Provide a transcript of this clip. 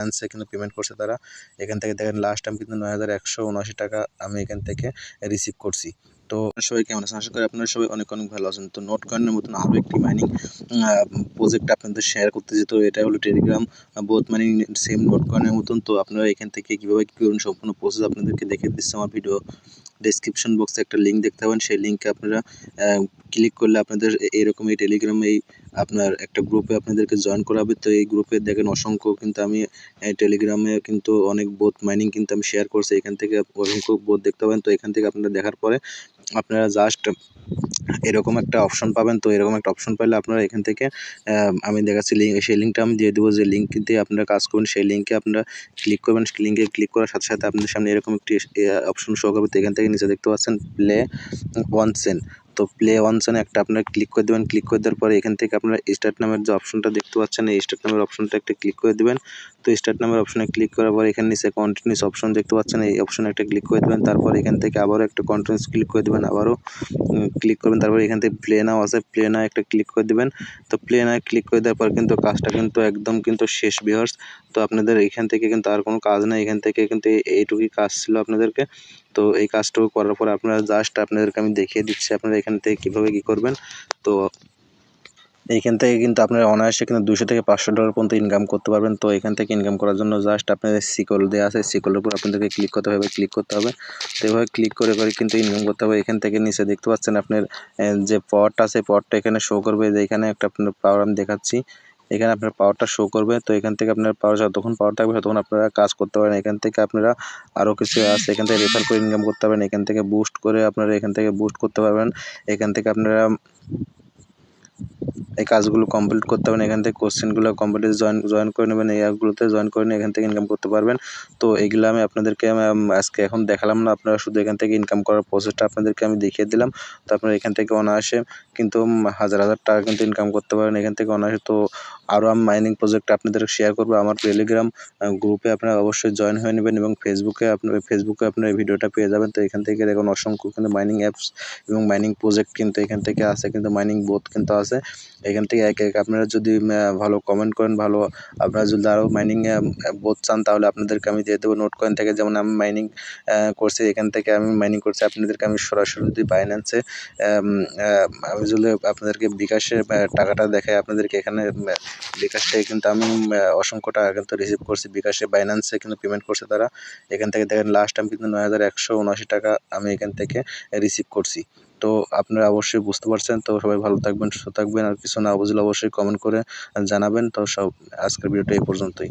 বাইন্যান্সে কিন্তু পেমেন্ট করছে তারা। এখান থেকে দেখেন লাস্ট টাইম কিন্তু নয় হাজার একশো উনআশি টাকা আমি এখান থেকে রিসিভ করছি। তো সবাই কেমন আছেন? আশা করি আপনারা সবাই অনেক অনেক ভালো আছেন। তো নোট কয়েনের মতন আরও একটি মাইনিং প্রজেক্ট আপনাদের শেয়ার করতে যেত এটা হলো Telegram both mining same note কয়েনের মতন। তো আপনারা এখান থেকে কীভাবে কী করবেন সম্পূর্ণ প্রসেস আপনাদেরকে দেখে দিচ্ছে আমার ভিডিও ডেসক্রিপশন বক্সে একটা লিঙ্ক দেখতে পাবেন। সেই লিঙ্কে আপনারা ক্লিক করলে আপনাদের এরকম এই টেলিগ্রাম এই আপনার একটা গ্রুপে আপনাদেরকে জয়েন করাবে। তো এই গ্রুপে দেখেন অসংখ্য কিন্তু আমি টেলিগ্রামে কিন্তু অনেক বোধ মাইনিং কিন্তু আমি শেয়ার করছি। এখান থেকে অসংখ্য বোধ দেখতে পাবেন। তো এখান থেকে আপনারা দেখার পরে আপনারা জাস্ট এরকম একটা অপশন পাবেন। তো এরকম একটা অপশন পাইলে আপনারা এখান থেকে আমি দেখাচ্ছি লিঙ্ক সেই লিঙ্কটা আমি দিয়ে দেবো যে লিঙ্ক দিয়ে আপনারা কাজ করবেন সেই লিঙ্কে আপনারা ক্লিক করবেন। লিঙ্কে ক্লিক করার সাথে সাথে আপনাদের সামনে এরকম একটি অপশন শো করবে তো এখান থেকে নিচে দেখতে পাচ্ছেন প্লে ওয়ান সেন তো প্লে অনসনে একটা আপনার ক্লিক করে দেবেন। ক্লিক করে দেওয়ার পরে এখান থেকে আপনার স্টার্ট নামের যে অপশনটা দেখতে পাচ্ছেন, এই স্টার্ট নামের অপশনটা একটা ক্লিক করে দেবেন। তো স্টার্ট নামের অপশনে ক্লিক করার পর এখানে নিচে কন্টিনিউস অপশন দেখতে পাচ্ছেন, এই অপশনে একটা ক্লিক করে দেবেন। তারপর এখান থেকে আবারও একটা কন্টিনিউস ক্লিক করে দেবেন, আবারও ক্লিক করবেন। তারপর এখান থেকে প্লে নাও আছে প্লে নাও একটা ক্লিক করে দেবেন। তো প্লে নাও ক্লিক করে দেওয়ার পর কিন্তু কাজটা কিন্তু একদম কিন্তু শেষ বিহার্স তো আপনাদের এখান থেকে কিন্তু আর কোনো কাজ নেই। এখান থেকে কিন্তু এইটুকুই কাজ ছিল আপনাদেরকে। তো এই কাজটুকু করার পর আপনারা জাস্ট আপনাদেরকে আমি দেখিয়ে দিচ্ছি আপনারা এখান থেকে কীভাবে কী করবেন। তো এইখান থেকে কিন্তু আপনারা অনায়াসে কিন্তু দুশো থেকে পাঁচশো ডলার পর্যন্ত ইনকাম করতে পারবেন। তো এখান থেকে ইনকাম করার জন্য জাস্ট আপনাদের সিকল দেওয়া আছে। সিকলের উপর আপনাদেরকে ক্লিক করতে হবে ক্লিক করতে হবে। তো এভাবে ক্লিক করে করে কিন্তু ইনকাম করতে হবে। এখান থেকে নিচে দেখতে পাচ্ছেন আপনার যে পট আছে পটটা এখানে শো করবে যে এখানে একটা আপনার পাওয়ার আমি দেখাচ্ছি। এখানে আপনার পাওয়ারটা শো করবে। তো এখান থেকে আপনার পাওয়ার যতক্ষণ পাওয়ার থাকবে, ততক্ষণ আপনারা কাজ করতে পারেন এখান থেকে আপনারা আরও কিছু আছে, এখান থেকে রেফার করে ইনকাম করতে পারেন এখান থেকে বুস্ট করে আপনারা এখান থেকে বুস্ট করতে পারবেন। এখান থেকে আপনারা এই কাজগুলো কমপ্লিট করতে পারেন এখান থেকে কোশ্চেনগুলো কমপ্লিট জয়েন জয়েন করে নেবেন, এই অ্যাপগুলোতে জয়েন করে নিয়ে এখান থেকে ইনকাম করতে পারবেন। তো এইগুলো আমি আপনাদেরকে আজকে এখন দেখালাম না, আপনারা শুধু এখান থেকে ইনকাম করার প্রসেসটা আপনাদেরকে আমি দেখিয়ে দিলাম। তো আপনারা এখান থেকে অনায়াসে কিন্তু হাজার হাজার টাকা কিন্তু ইনকাম করতে পারেন এখান থেকে অনায়াসে। তো আরও আমি মাইনিং প্রজেক্ট আপনাদের শেয়ার করব আমার টেলিগ্রাম গ্রুপে আপনারা অবশ্যই জয়েন হয়ে নেবেন এবং ফেসবুকে আপনার ফেসবুকে আপনার এই ভিডিওটা পেয়ে যাবেন। তো এখান থেকে দেখুন অসংখ্য কিন্তু মাইনিং অ্যাপস এবং মাইনিং প্রজেক্ট কিন্তু এখান থেকে আছে, কিন্তু মাইনিং বোথ কিন্তু আছে। এখান থেকে এক এক আপনারা যদি ভালো কমেন্ট করেন, ভালো আপনারা যদি আরও মাইনিং বোধ চান, তাহলে আপনাদেরকে আমি দিয়ে দেবো নোট কয়েন থেকে। যেমন আমি মাইনিং করছি, এখান থেকে আমি মাইনিং করছি, আপনাদেরকে আমি সরাসরি যদি বাইন্যান্সে আমি যদি আপনাদেরকে বিকাশে টাকাটা দেখাই আপনাদেরকে এখানে বিকাশ কিন্তু আমি অসংখ্য টাকা কিন্তু রিসিভ করছি। বিকাশে বাইন্যান্সে কিন্তু পেমেন্ট করছে তারা। এখান থেকে দেখেন লাস্ট টাইম কিন্তু নয় হাজার একশো উনআশি টাকা আমি এখান থেকে রিসিভ করছি। তো আপনারা অবশ্যই বুঝতে পারছেন। তো সবাই ভালো থাকবেন, সুস্থ থাকবেন। আর কিছু না বুঝলে অবশ্যই কমেন্ট করে জানাবেন। তো সব আজকের ভিডিওটা এই পর্যন্তই।